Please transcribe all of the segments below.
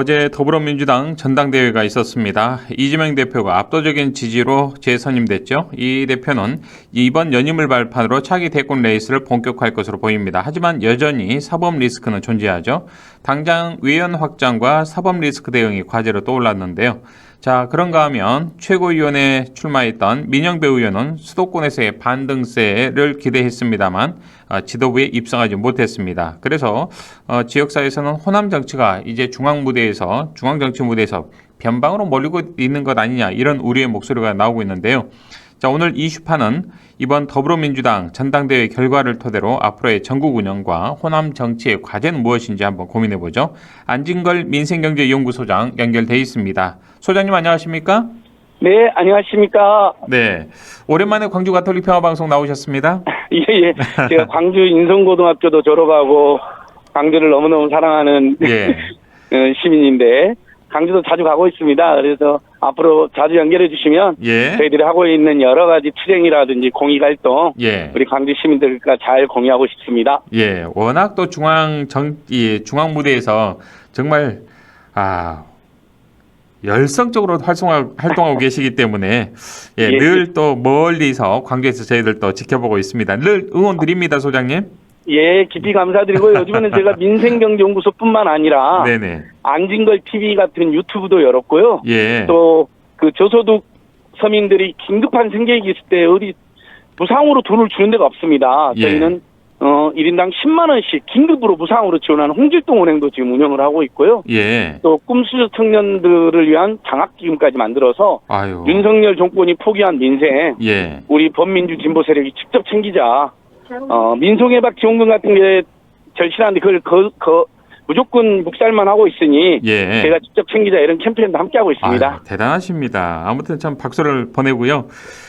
어제 더불어민주당 전당대회가 있었습니다. 이재명 대표가 압도적인 지지로 재선임됐죠. 이 대표는 이번 연임을 발판으로 차기 대권 레이스를 본격화할 것으로 보입니다. 하지만 여전히 사법 리스크는 존재하죠. 당장 위원 확장과 사법 리스크 대응이 과제로 떠올랐는데요. 자, 그런가 하면 최고위원회에 출마했던 민영배 의원은 수도권에서의 반등세를 기대했습니다만 어, 지도부에 입성하지 못했습니다. 그래서 어, 지역사회에서는 호남 정치가 이제 중앙 무대에서 중앙 정치 무대에서 변방으로 몰리고 있는 것 아니냐 이런 우려의 목소리가 나오고 있는데요. 자, 오늘 이슈파는 이번 더불어민주당 전당대회 결과를 토대로 앞으로의 전국 운영과 호남 정치의 과제는 무엇인지 한번 고민해 보죠. 안진걸 민생경제연구소장 연결돼 있습니다. 소장님 안녕하십니까? 네, 안녕하십니까. 네. 오랜만에 광주 가톨릭 평화 방송 나오셨습니다. 예, 예. 제가 광주 인성고등학교도 졸업하고 광주를 너무너무 사랑하는 예. 어, 시민인데 광주도 자주 가고 있습니다. 그래서 앞으로 자주 연결해 주시면 예. 저희들이 하고 있는 여러 가지 투쟁이라든지 공익 활동 예. 우리 광주 시민들과 잘 공유하고 싶습니다. 예. 워낙 또 중앙 정, 이 중앙 무대에서 정말 아 열성적으로 활성화, 활동하고 계시기 때문에 예, 예. 늘 또 멀리서 광주에서 저희들 또 지켜보고 있습니다. 늘 응원 드립니다, 소장님. 예, 깊이 감사드리고 요즘에는 제가 민생경제연구소뿐만 아니라 네네. 안진걸 TV 같은 유튜브도 열었고요. 예. 또 그 저소득 서민들이 긴급한 생계기 있을 때 어디 무상으로 돈을 주는 데가 없습니다. 예. 저희는 어 1인당 10만 원씩 긴급으로 무상으로 지원하는 홍길동 은행도 지금 운영을 하고 있고요. 예. 또 꿈수저 청년들을 위한 장학기금까지 만들어서 아유. 윤석열 정권이 포기한 민생 예. 우리 범민주 진보 세력이 직접 챙기자. 어 민속예박 지원금 같은 게 절실한데 그걸 거, 거, 무조건 묵살만 하고 있으니 예. 제가 직접 챙기자 이런 캠페인도 함께 하고 있습니다. 아유, 대단하십니다. 아무튼 참 박수를 보내고요.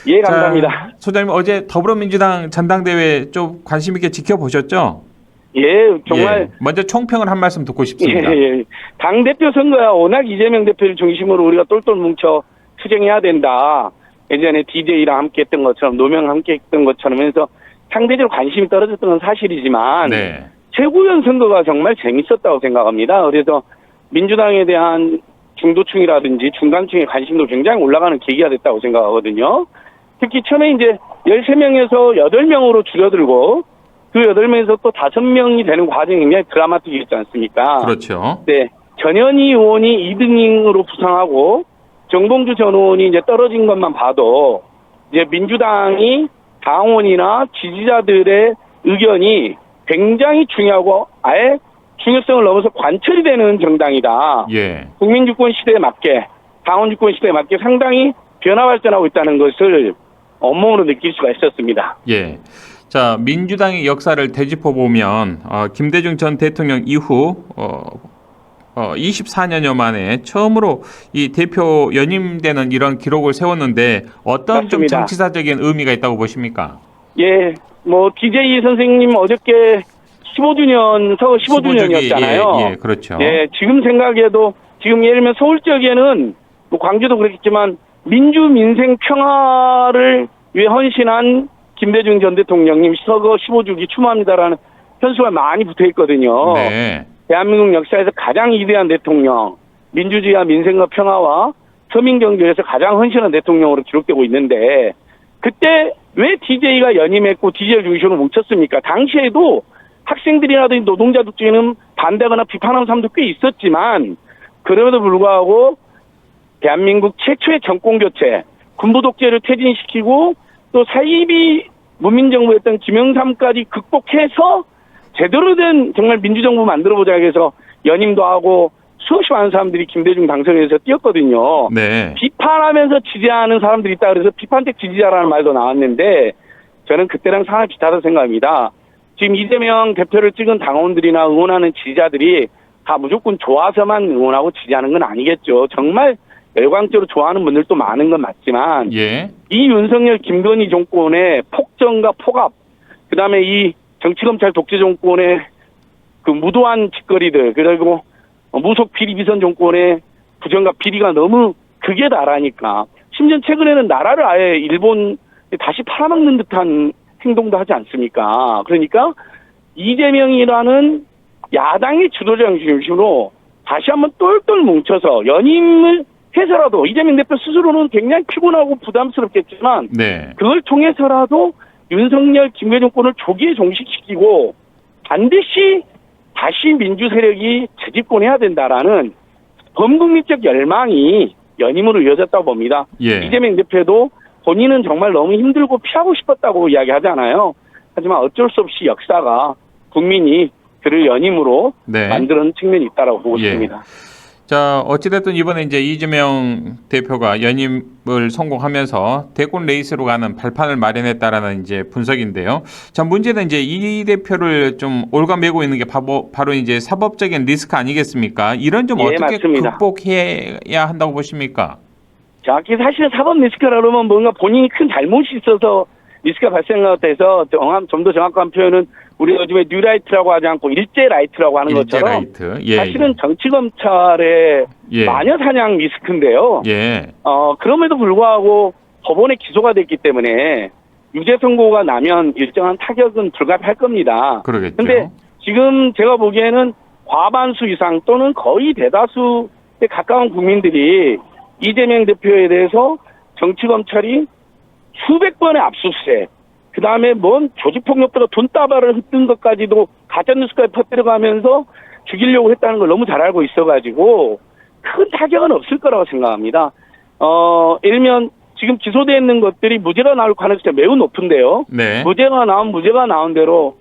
예, 자, 감사합니다. 소장님 어제 더불어민주당 전당대회 좀 관심 있게 지켜보셨죠? 예, 정말 예. 먼저 총평을 한 말씀 듣고 예, 싶습니다. 예. 당 대표 선거야 워낙 이재명 대표를 중심으로 우리가 똘똘 뭉쳐 투쟁해야 된다. 예전에 DJ랑 함께했던 것처럼 노명 함께했던 것처럼 해서 상대적으로 관심이 떨어졌던 건 사실이지만 네. 최고위원 선거가 정말 재밌었다고 생각합니다. 그래서 민주당에 대한 중도층이라든지 중간층의 관심도 굉장히 올라가는 계기가 됐다고 생각하거든요. 특히 처음에 이제 13명에서 8명으로 줄어들고 그 8명에서 또 5명이 되는 과정이 굉장히 드라마틱했지 않습니까? 그렇죠. 네. 전현희 의원이 2등으로 부상하고 정봉주 전 의원이 이제 떨어진 것만 봐도 이제 민주당이 당원이나 지지자들의 의견이 굉장히 중요하고 아예 중요성을 넘어서 관철이 되는 정당이다. 예. 국민주권 시대에 맞게 당원주권 시대에 맞게 상당히 변화 발전하고 있다는 것을 온몸으로 느낄 수가 있었습니다. 예. 자, 민주당의 역사를 되짚어 보면 어, 김대중 전 대통령 이후 어, 어, 24년여 만에 처음으로 이 대표 연임되는 이런 기록을 세웠는데 어떤 좀 맞습니다. 정치사적인 의미가 있다고 보십니까? 예, 뭐 DJ 선생님 어저께 15주년 서울 15주년이었잖아요. 예, 예, 그렇죠. 예, 지금 생각해도 지금 예를 들면 서울 지역에는 뭐 광주도 그렇겠지만 민주 민생 평화를 위해 헌신한 김대중 전 대통령님 서거 15주기 추모합니다라는 현수가 많이 붙어 있거든요. 네. 대한민국 역사에서 가장 위대한 대통령, 민주주의와 민생과 평화와 서민 경제에서 가장 헌신한 대통령으로 기록되고 있는데 그때 왜 DJ가 연임했고 DJ 중심으로 뭉쳤습니까? 당시에도 학생들이라든지 노동자 중에는 반대하거나 비판하는 사람도 꽤 있었지만 그럼에도 불구하고 대한민국 최초의 정권 교체, 군부 독재를 퇴진시키고 또 사이비 문민정부였던 김영삼까지 극복해서 제대로 된 정말 민주정부 만들어보자 해서 연임도 하고 수없이 많은 사람들이 김대중 당선에 서 뛰었거든요. 네. 비판하면서 지지하는 사람들이 있다 그래서 비판적 지지자라는 말도 나왔는데 저는 그때랑 상황이 비슷하다고 생각합니다. 지금 이재명 대표를 찍은 당원들이나 응원하는 지지자들이 다 무조건 좋아서만 응원하고 지지하는 건 아니겠죠. 정말 열광적으로 좋아하는 분들도 많은 건 맞지만 예. 이 윤석열 김건희 정권의 폭정과 폭압, 그 다음에 이 정치검찰 독재 정권의 그 무도한 짓거리들, 그리고 무속 비리 비선 정권의 부정과 비리가 너무 극에 달하니까, 심지어 최근에는 나라를 아예 일본 다시 팔아먹는 듯한 행동도 하지 않습니까? 그러니까 이재명이라는 야당의 주도자 중심으로 다시 한번 똘똘 뭉쳐서 연임을 해서라도 이재명 대표 스스로는 굉장히 피곤하고 부담스럽겠지만 네. 그걸 통해서라도 윤석열 김대 정권을 조기에 종식시키고 반드시 다시 민주 세력이 재집권해야 된다라는 범국민적 열망이 연임으로 이어졌다고 봅니다. 예. 이재명 대표도 본인은 정말 너무 힘들고 피하고 싶었다고 이야기하잖아요. 하지만 어쩔 수 없이 역사가 국민이 그를 연임으로 네. 만드는 측면이 있다고 보고 예. 있습니다. 자, 어찌됐든 이번에 이제 이재명 대표가 연임을 성공하면서 대권 레이스로 가는 발판을 마련했다라는 이제 분석인데요. 자, 문제는 이제 이 대표를 좀 올가매고 있는 게 바로, 바로 이제 사법적인 리스크 아니겠습니까? 이런 좀 예, 어떻게 맞습니다. 극복해야 한다고 보십니까? 정확히 사실 사법 리스크라 그러면 뭔가 본인이 큰 잘못이 있어서 리스크가 발생돼서 좀 더 정확한 표현은 우리가 요즘에 뉴라이트라고 하지 않고 일제 라이트라고 하는 일제 것처럼 라이트. 예. 사실은 정치 검찰의 예. 마녀 사냥 리스크인데요. 예. 어 그럼에도 불구하고 법원에 기소가 됐기 때문에 유죄 선고가 나면 일정한 타격은 불가피할 겁니다. 그러겠죠. 근데 지금 제가 보기에는 과반수 이상 또는 거의 대다수에 가까운 국민들이 이재명 대표에 대해서 정치 검찰이 수백 번의 압수수색, 그 다음에 뭔 조직폭력보다 돈다발을 흩뜬 것까지도 가짜뉴스까지 퍼뜨려가면서 죽이려고 했다는 걸 너무 잘 알고 있어가지고 큰 타격은 없을 거라고 생각합니다. 어, 일면 지금 기소되어 있는 것들이 무죄가 나올 가능성이 매우 높은데요. 네. 무죄가 나온 무죄가 나온 대로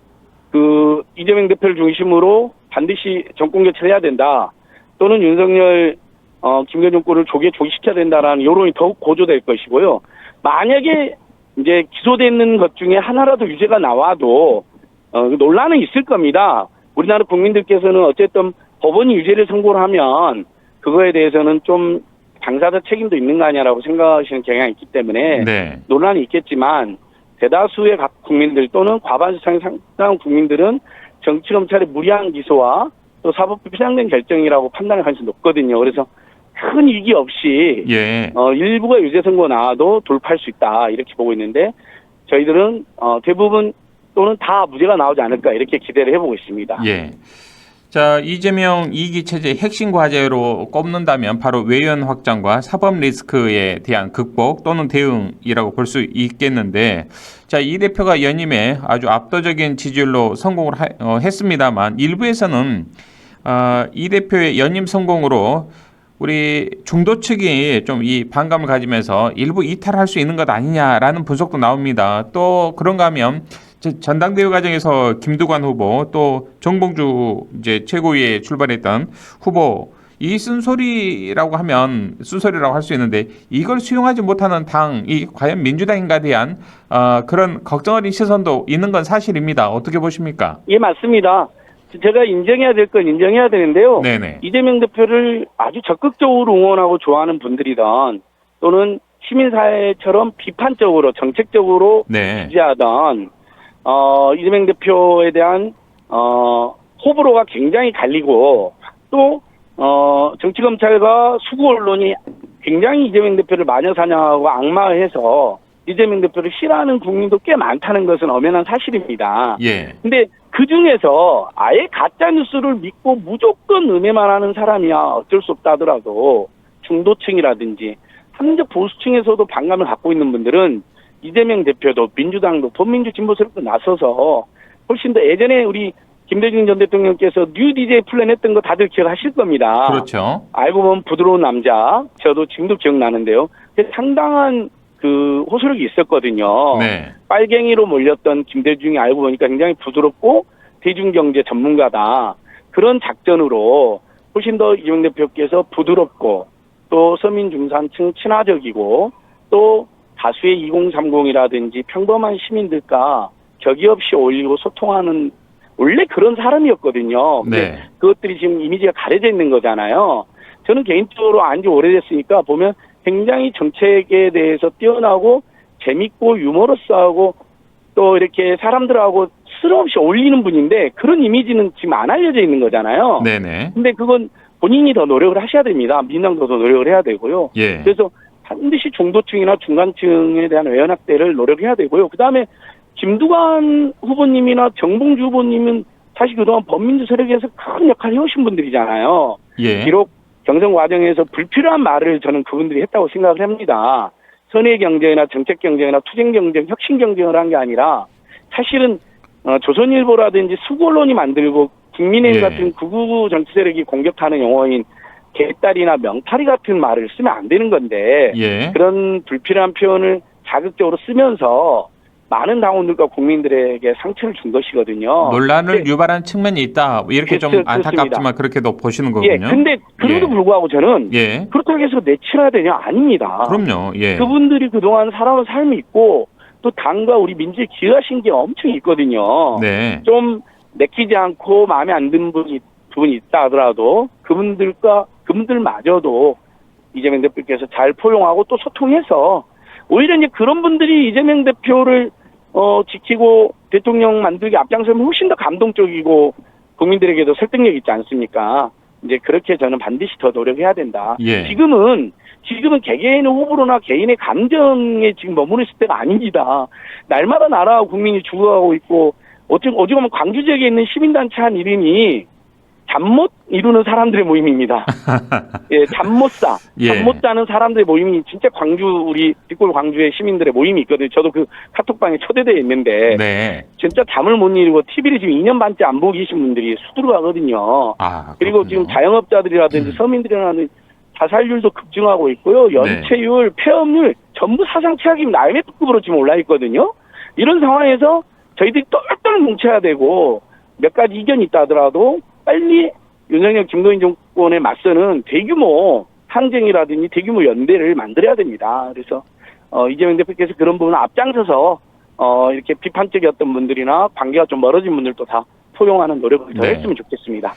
그 이재명 대표를 중심으로 반드시 정권 교체를 해야 된다. 또는 윤석열 어 김대중 정권을 조기에 조기시켜야 된다라는 여론이 더욱 고조될 것이고요. 만약에 이제 기소되는 것 중에 하나라도 유죄가 나와도 어 논란은 있을 겁니다. 우리나라 국민들께서는 어쨌든 법원이 유죄를 선고를 하면 그거에 대해서는 좀 당사자 책임도 있는 거 아니야라고 생각하시는 경향이 있기 때문에 네. 논란이 있겠지만 대다수의 각 국민들 또는 과반수 이상의 상당 국민들은 정치 검찰의 무리한 기소와 또 사법부 편향된 결정이라고 판단할 가능성이 높거든요. 그래서 큰 위기 없이 예. 어, 일부가 유죄 선고 나와도 돌파할 수 있다 이렇게 보고 있는데 저희들은 어, 대부분 또는 다 무죄가 나오지 않을까 이렇게 기대를 해보고 있습니다. 예. 자, 이재명 이기 체제 핵심 과제로 꼽는다면 바로 외연 확장과 사법 리스크에 대한 극복 또는 대응이라고 볼 수 있겠는데, 자, 이 대표가 연임에 아주 압도적인 지지율로 성공을 하- 어, 했습니다만 일부에서는 어, 이 대표의 연임 성공으로 우리 중도 측이 좀 이 반감을 가지면서 일부 이탈할 수 있는 것 아니냐라는 분석도 나옵니다. 또 그런가 하면 저- 전당대회 과정에서 김두관 후보 또 정봉주 이제 최고위에 출발했던 후보 이 쓴소리라고 하면 쓴소리라고 할 수 있는데 이걸 수용하지 못하는 당이 과연 민주당인가 대한 어, 그런 걱정 어린 시선도 있는 건 사실입니다. 어떻게 보십니까? 예 맞습니다. 제가 인정해야 될 건 인정해야 되는데요. 네네. 이재명 대표를 아주 적극적으로 응원하고 좋아하는 분들이던 또는 시민사회처럼 비판적으로 정책적으로 네. 지지하던 어, 이재명 대표에 대한 어, 호불호가 굉장히 갈리고 또 어, 정치검찰과 수구 언론이 굉장히 이재명 대표를 마녀 사냥하고 악마해서 이재명 대표를 싫어하는 국민도 꽤 많다는 것은 엄연한 사실입니다. 예. 근데 그 중에서 아예 가짜 뉴스를 믿고 무조건 음해만 하는 사람이야 어쩔 수 없다 하더라도 중도층이라든지 합리적 보수층에서도 반감을 갖고 있는 분들은 이재명 대표도 민주당도 범민주 진보 세력도 나서서 훨씬 더 예전에 우리 김대중 전 대통령께서 뉴 DJ 플랜 했던 거 다들 기억하실 겁니다. 그렇죠. 알고 보면 부드러운 남자 저도 지금도 기억나는데요. 상당한 그 호소력이 있었거든요. 네. 빨갱이로 몰렸던 김대중이 알고 보니까 굉장히 부드럽고 대중경제 전문가다. 그런 작전으로 훨씬 더 이재명 대표께서 부드럽고 또 서민 중산층 친화적이고 또 다수의 2030이라든지 평범한 시민들과 격이 없이 어울리고 소통하는 원래 그런 사람이었거든요. 네. 그것들이 지금 이미지가 가려져 있는 거잖아요. 저는 개인적으로 안지 오래됐으니까 보면 굉장히 정책에 대해서 뛰어나고 재밌고 유머러스하고 또 이렇게 사람들하고 스러없이 어울리는 분인데 그런 이미지는 지금 안 알려져 있는 거잖아요. 네네. 근데 그건 본인이 더 노력을 하셔야 됩니다. 민당도 더 노력을 해야 되고요. 예. 그래서 반드시 중도층이나 중간층에 대한 외연 확대를 노력해야 되고요. 그 다음에 김두관 후보님이나 정봉주 후보님은 사실 그동안 범민주 세력에서 큰 역할을 해오신 분들이잖아요. 예. 비록 경선 과정에서 불필요한 말을 저는 그분들이 했다고 생각을 합니다. 선의 경쟁이나 정책 경쟁이나 투쟁 경쟁, 혁신 경쟁을 한 게 아니라 사실은 어, 조선일보라든지 수고론이 만들고 국민의힘 예. 같은 극우 정치 세력이 공격하는 용어인 개딸이나 명탈이 같은 말을 쓰면 안 되는 건데 예. 그런 불필요한 표현을 자극적으로 쓰면서 많은 당원들과 국민들에게 상처를 준 것이거든요. 논란을 네. 유발한 측면이 있다. 이렇게 좀 안타깝지만. 그렇게도 보시는 예, 거군요. 근데 그럼에도 예. 불구하고 저는 예. 그렇다고 해서 내치해야 되냐 아닙니다. 그럼요. 예. 그분들이 그동안 살아온 삶이 있고 또 당과 우리 민주에 기여하신 게 엄청 있거든요. 네. 좀 내키지 않고 마음에 안 드는 분이 부분이 있다 하더라도 그분들과 그분들마저도 이재명 대표께서 잘 포용하고 또 소통해서 오히려 이제 그런 분들이 이재명 대표를 어 지키고 대통령 만들기 앞장서면 훨씬 더 감동적이고 국민들에게도 설득력 있지 않습니까? 이제 그렇게 저는 반드시 더 노력해야 된다. 예. 지금은 지금은 개개인의 호불호나 개인의 감정에 지금 머무는 시대가 아닙니다. 날마다 나라와 국민이 죽어가고 있고 어찌 어찌 보면 광주 지역에 있는 시민단체 한 이름이 잠 못 이루는 사람들의 모임입니다. 예, 잠 못 자. 예. 잠 못 자는 사람들의 모임이 진짜 광주 우리 뒷골 광주의 시민들의 모임이 있거든요. 저도 그 카톡방에 초대되어 있는데 네. 진짜 잠을 못 이루고 TV를 지금 2년 반째 안 보고 계신 분들이 수두룩하거든요. 아, 그리고. 지금 자영업자들이라든지 음. 서민들이라는 자살률도 급증하고 있고요. 연체율, 폐업률 전부 사상 최악입니다. IMF급으로 지금 올라 있거든요. 이런 상황에서 저희들이 똘똘 뭉쳐야 되고 몇 가지 이견이 있다 하더라도 빨리 윤석열 김동인 정권에 맞서는 대규모 항쟁이라든지 대규모 연대를 만들어야 됩니다. 그래서 어, 이재명 대표께서 그런 부분을 앞장서서 어, 이렇게 비판적이었던 분들이나 관계가 좀 멀어진 분들도 다 포용하는 노력을 더 네. 했으면 좋겠습니다.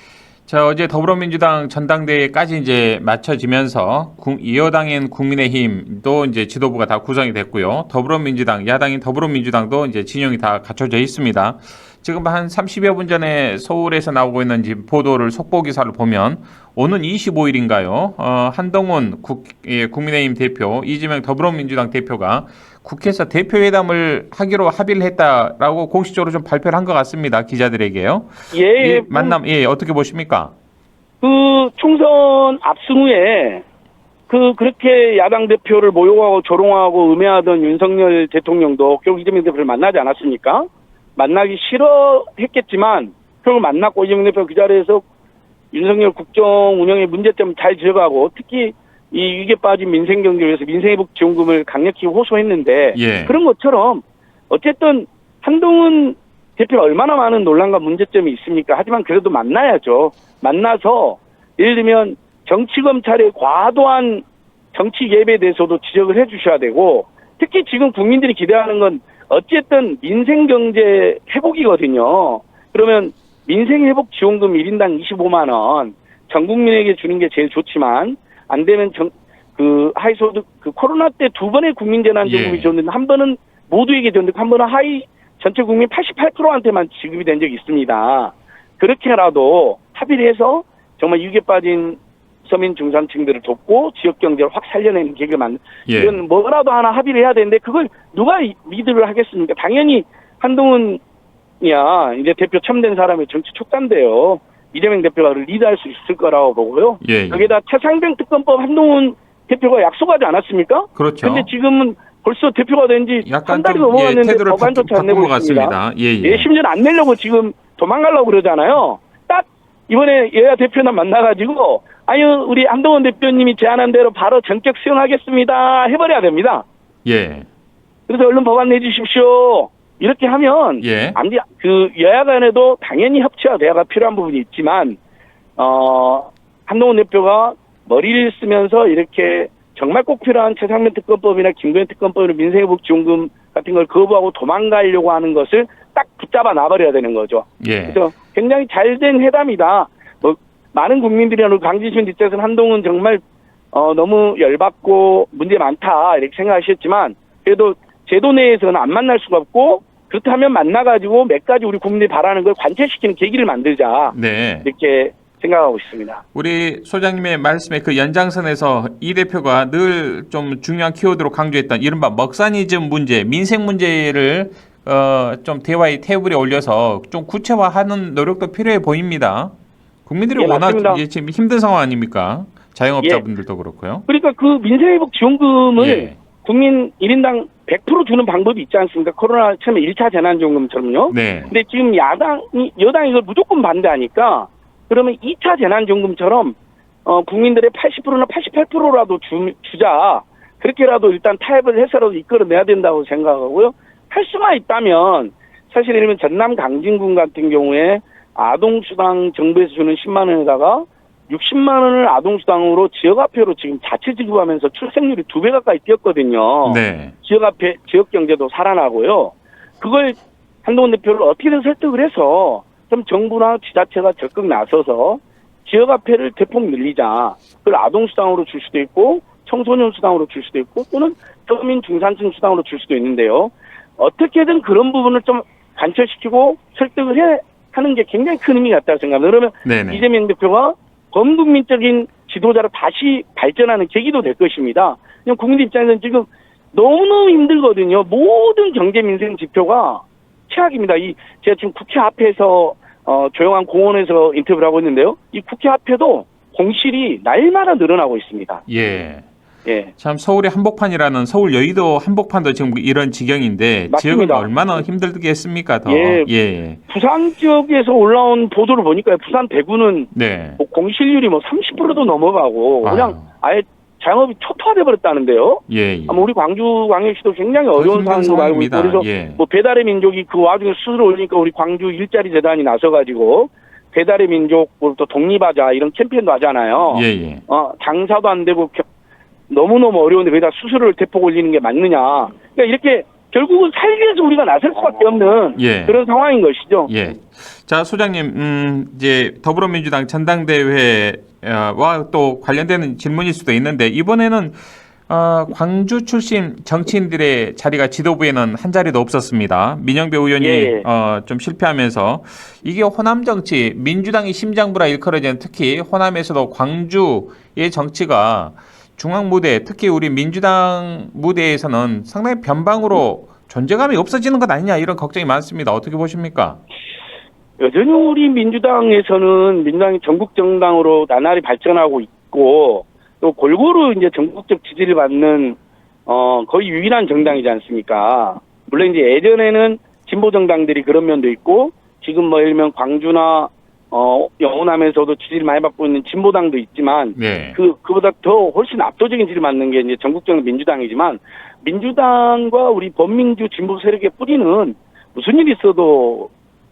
자, 어제 더불어민주당 전당대회까지 이제 맞춰지면서 국- 여당인 국민의힘도 이제 지도부가 다 구성이 됐고요. 더불어민주당, 야당인 더불어민주당도 이제 진영이 다 갖춰져 있습니다. 지금 한 30여 분 전에 서울에서 나오고 있는 지금 보도를 속보 기사를 보면 오는 25일인가요? 어, 한동훈 국, 예, 국민의힘 대표, 이재명 더불어민주당 대표가 국회에서 대표회담을 하기로 합의를 했다라고 공식적으로 좀 발표를 한 것 같습니다. 기자들에게요. 예, 이 만남 예 어떻게 보십니까? 그 총선 압승 후에 그 그렇게 야당 대표를 모욕하고 조롱하고 음해하던 윤석열 대통령도 결국 이재명 대표를 만나지 않았습니까? 만나기 싫어했겠지만 결국 만났고 이재명 대표 그 자리에서 윤석열 국정 운영의 문제점 잘 지적하고 특히 이 위기에 빠진 민생 경제를 위해서 민생회복 지원금을 강력히 호소했는데 예. 그런 것처럼 어쨌든 한동훈 대표가 얼마나 많은 논란과 문제점이 있습니까? 하지만 그래도 만나야죠. 만나서 예를 들면 정치 검찰의 과도한 정치 개입에 대해서도 지적을 해 주셔야 되고 특히 지금 국민들이 기대하는 건 어쨌든 민생 경제 회복이거든요. 그러면 민생 회복 지원금 1인당 25만 원 전 국민에게 주는 게 제일 좋지만 안 되면 정, 그 하이소득 그 코로나 때 두 번의 국민 재난 지원금이 예. 줬는데 한 번은 모두에게 줬는데 한 번은 하이 전체 국민 88%한테만 지급이 된 적이 있습니다. 그렇게라도 합의를 해서 정말 위기에 빠진 서민 중산층들을 돕고 지역 경제를 확 살려내는 계획을 만 예. 이건 뭐라도 하나 합의를 해야 되는데 그걸 누가 이- 리드를 하겠습니까? 당연히 한동훈이야 이제 대표 첨된 사람의 정치 촉단데요. 이재명 대표가 리드할 수 있을 거라고 보고요. 예. 예. 여기다 최상병 특검법 한동훈 대표가 약속하지 않았습니까? 그렇죠. 근데 지금은 벌써 대표가 된 지 한 달이 좀 예, 넘어갔는데 바, 법안조차 안 내고 것 있습니다. 예, 예, 예. 심지어 안 내려고 지금 도망가려고 그러잖아요. 딱 이번에 여야 대표나 만나가지고 아유 우리 한동훈 대표님이 제안한 대로 바로 전격 수용하겠습니다 해버려야 됩니다. 예. 그래서 얼른 법안 내주십시오. 이렇게 하면 예. 안디 그 여야 간에도 당연히 협치와 대화가 필요한 부분이 있지만 어 한동훈 대표가 머리를 쓰면서 이렇게 정말 꼭 필요한 최상면 특검법이나 김구현 특검법으로 민생회복 지원금 같은 걸 거부하고 도망가려고 하는 것을 딱 붙잡아 놔버려야 되는 거죠. 예. 그래서 굉장히 잘 된 회담이다. 뭐 많은 국민들이 오늘 강진신 뒷에서는 한동훈 정말 어, 너무 열받고 문제 많다 이렇게 생각하셨지만 그래도 제도 내에서는 안 만날 수가 없고 그렇다면 만나가지고 몇 가지 우리 국민들이 바라는 걸 관철시키는 계기를 만들자 네. 이렇게 생각하고 있습니다. 우리 소장님의 말씀에 그 연장선에서 이 대표가 늘 좀 중요한 키워드로 강조했던 이른바 먹사니즘 문제, 민생 문제를 어, 좀 대화의 테이블에 올려서 좀 구체화하는 노력도 필요해 보입니다. 국민들이 예, 워낙 맞습니다. 이제 지금 힘든 상황 아닙니까? 자영업자분들도 그렇고요. 그러니까 그 민생회복 지원금을 예. 국민 1인당 100% 주는 방법이 있지 않습니까? 코로나 처음에 1차 재난지원금처럼요. 네. 근데 지금 야당이 여당이 이걸 무조건 반대하니까 그러면 2차 재난지원금처럼 어, 국민들의 80%나 88%라도 주, 주자 그렇게라도 일단 타협을 해서라도 이끌어내야 된다고 생각하고요. 할 수만 있다면 사실 들면 전남 강진군 같은 경우에 아동수당 정부에서 주는 10만 원에다가 60만 원을 아동수당으로 지역화폐로 지금 자체 지급하면서 출생률이 두 배 가까이 뛰었거든요. 네. 지역화폐, 지역 경제도 살아나고요. 그걸 한동훈 대표를 어떻게든 설득을 해서 좀 정부나 지자체가 적극 나서서 지역화폐를 대폭 늘리자. 그걸 아동수당으로 줄 수도 있고 청소년 수당으로 줄 수도 있고 또는 서민 중산층 수당으로 줄 수도 있는데요. 어떻게든 그런 부분을 좀 관철시키고 설득을 해 하는 게 굉장히 큰 의미가 있다고 생각합니다. 그러면 네네. 이재명 대표가 범국민적인 지도자로 다시 발전하는 계기도 될 것입니다. 그냥 국민들 입장에서는 지금 너무너무 힘들거든요. 모든 경제 민생 지표가 최악입니다. 이 제가 지금 국회 앞에서 어, 조용한 공원에서 인터뷰를 하고 있는데요. 이 국회 앞에도 공실이 날마다 늘어나고 있습니다. 예. 예. 참 서울의 한복판이라는 서울 여의도 한복판도 지금 이런 지경인데 맞습니다. 지역은 얼마나 힘들겠습니까 더. 예. 예. 부산 지역에서 올라온 보도를 보니까 부산 대구는 네. 뭐 공실률이 뭐 30%도 넘어가고 그냥 아예 자영업이 초토화돼 버렸다는데요. 예. 예. 아마 우리 광주 광역시도 굉장히 더 어려운 상황으로 알고 있고. 그래서 예. 뭐 배달의 민족이 그 와중에 수수료 올리니까 우리 광주 일자리 재단이 나서가지고 배달의 민족으로부터 독립하자 이런 캠페인도 하잖아요. 예. 예. 어 장사도 안 되고 겨- 너무너무 어려운데 거기다 수수료를 대폭 올리는 게 맞느냐. 그러니까 이렇게 결국은 살기 위해서 우리가 나설 수밖에 없는 예. 그런 상황인 것이죠. 예. 자, 소장님, 음, 이제 더불어민주당 전당대회와 또 관련되는 질문일 수도 있는데 이번에는 어, 광주 출신 정치인들의 자리가 지도부에는 한 자리도 없었습니다. 민영배 의원이 예. 어, 좀 실패하면서 이게 호남 정치, 민주당이 심장부라 일컬어지는 특히 호남에서도 광주의 정치가 중앙 무대, 특히 우리 민주당 무대에서는 상당히 변방으로 존재감이 없어지는 것 아니냐 이런 걱정이 많습니다. 어떻게 보십니까? 여전히 우리 민주당에서는 민주당이 전국 정당으로 나날이 발전하고 있고 또 골고루 이제 전국적 지지를 받는 어 거의 유일한 정당이지 않습니까? 물론 이제 예전에는 진보 정당들이 그런 면도 있고 지금 뭐 예를 들면 광주나 어 영호남에서도 지지를 많이 받고 있는 진보당도 있지만 네. 그 그보다 더 훨씬 압도적인 지지를 받는 게 이제 전국적 민주당이지만 민주당과 우리 범민주 진보 세력의 뿌리는 무슨 일이 있어도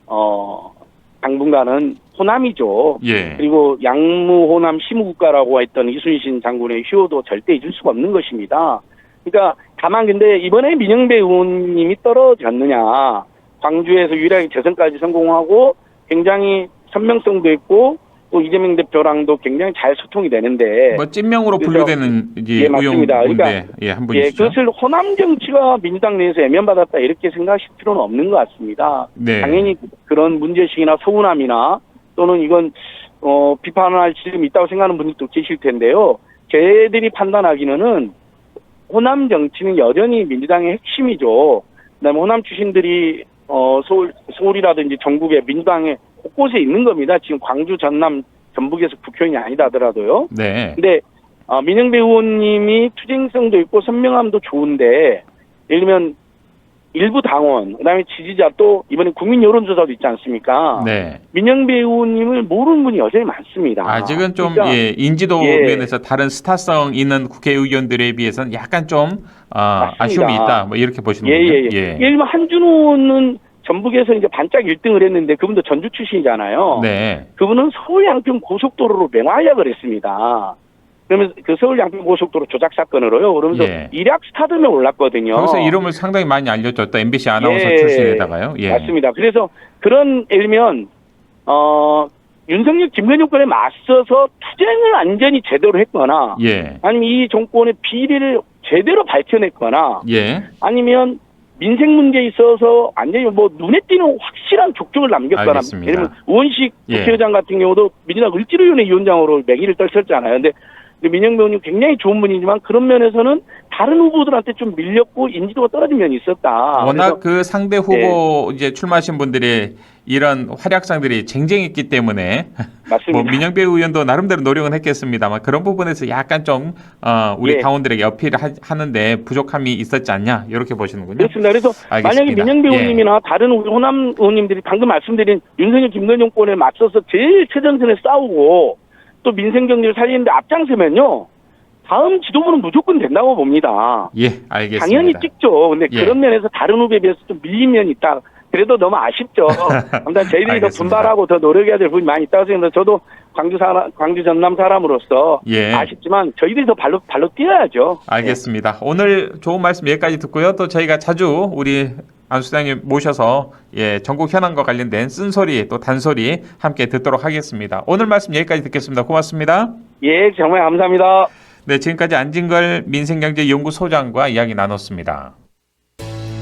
어 당분간은 호남이죠. 예. 그리고 양무 호남 시무국가라고 했던 이순신 장군의 효도 절대 잊을 수가 없는 것입니다. 그러니까 다만 근데 이번에 민영배 의원님이 떨어졌느냐 광주에서 유일하게 재선까지 성공하고 굉장히 선명성도 있고 또 이재명 대표랑도 굉장히 잘 소통이 되는데 뭐 찐명으로 분류되는 이제 예, 맞습니다. 그러니까 예, 한 예, 분이시죠. 그것을 호남 정치가 민주당 내에서 애면받았다 이렇게 생각하실 필요는 없는 것 같습니다. 네. 당연히 그런 문제식이나 서운함이나 또는 이건 어, 비판할 지점이 있다고 생각하는 분들도 계실 텐데요. 저희들이 판단하기는 호남 정치는 여전히 민주당의 핵심이죠. 그다음에 호남 출신들이 어, 서울 서울이라든지 전국에 민주당의 곳곳에 있는 겁니다. 지금 광주, 전남, 전북에서 국회의원이 아니다 하더라도요. 네. 근데 어, 민영배 의원님이 투쟁성도 있고 선명함도 좋은데 예를 들면 일부 당원 그다음에 지지자 또 이번에 국민 여론조사도 있지 않습니까? 네. 민영배 의원님을 모르는 분이 여전히 많습니다. 아직은 좀 그러니까 예, 인지도 예. 면에서 다른 스타성 있는 국회의원들에 비해서는 약간 좀 아, 맞습니다. 아쉬움이 있다. 뭐 이렇게 보시는 예, 거죠? 예, 예. 예를 들면 한준호 의원은 전북에서 이제 반짝 1등을 했는데 그분도 전주 출신이잖아요. 네. 그분은 서울 양평 고속도로로 맹활약을 했습니다. 그러면서 그 서울 양평 고속도로 조작 사건으로요. 그러면서 예. 일약 스타덤에 올랐거든요. 거기서 이름을 상당히 많이 알려줬다. MBC 아나운서 예, 출신에다가요. 예. 맞습니다. 그래서 그런 들면 어 윤석열 김건희권에 맞서서 투쟁을 완전히 제대로 했거나 예. 아니면 이 정권의 비리를 제대로 밝혀냈거나 예. 아니면 민생 문제에 있어서 완전히 뭐 눈에 띄는 확실한 족적을 남겼거나 알겠습니다. 예를 들면 우원식 예. 국회의장 같은 경우도 민주당 을지로위원회 위원장으로 맹위를 떨쳤잖아요. 근데 민영배 의원님 굉장히 좋은 분이지만 그런 면에서는 다른 후보들한테 좀 밀렸고 인지도가 떨어진 면이 있었다. 워낙 그 상대 후보 이제 출마하신 분들이 이런 활약상들이 쟁쟁했기 때문에 맞습니다. 뭐 민영배 의원도 나름대로 노력은 했겠습니다만 그런 부분에서 약간 좀 어, 우리 예. 당원들에게 어필을 하, 하는데 부족함이 있었지 않냐 이렇게 보시는군요. 그렇습니다. 그래서 만약에 알겠습니다. 민영배 예. 의원님이나 다른 우리 호남 의원님들이 방금 말씀드린 윤석열 김건영권에 맞서서 제일 최전선에 싸우고 또 민생 경제를 살리는데 앞장서면요. 다음 지도부는 무조건 된다고 봅니다. 예, 알겠습니다. 당연히 찍죠. 근데 예. 그런 면에서 다른 후배에 비해서 좀 밀린 면이 있다. 그래도 너무 아쉽죠. 아무튼 저희들이 더. 분발하고 더 노력해야 될 부분이 많이 있다고 생각해서 저도 광주 사람, 광주 전남 사람으로서 예. 아쉽지만 저희들이 더 발로 발로 뛰어야죠. 알겠습니다. 오늘 좋은 말씀 여기까지 듣고요. 또 저희가 자주 우리 안 수장님 모셔서 예, 전국 현안과 관련된 쓴소리 또 단소리 함께 듣도록 하겠습니다. 오늘 말씀 여기까지 듣겠습니다. 고맙습니다. 예, 정말 감사합니다. 네, 지금까지 안진걸 민생경제연구소장과 이야기 나눴습니다.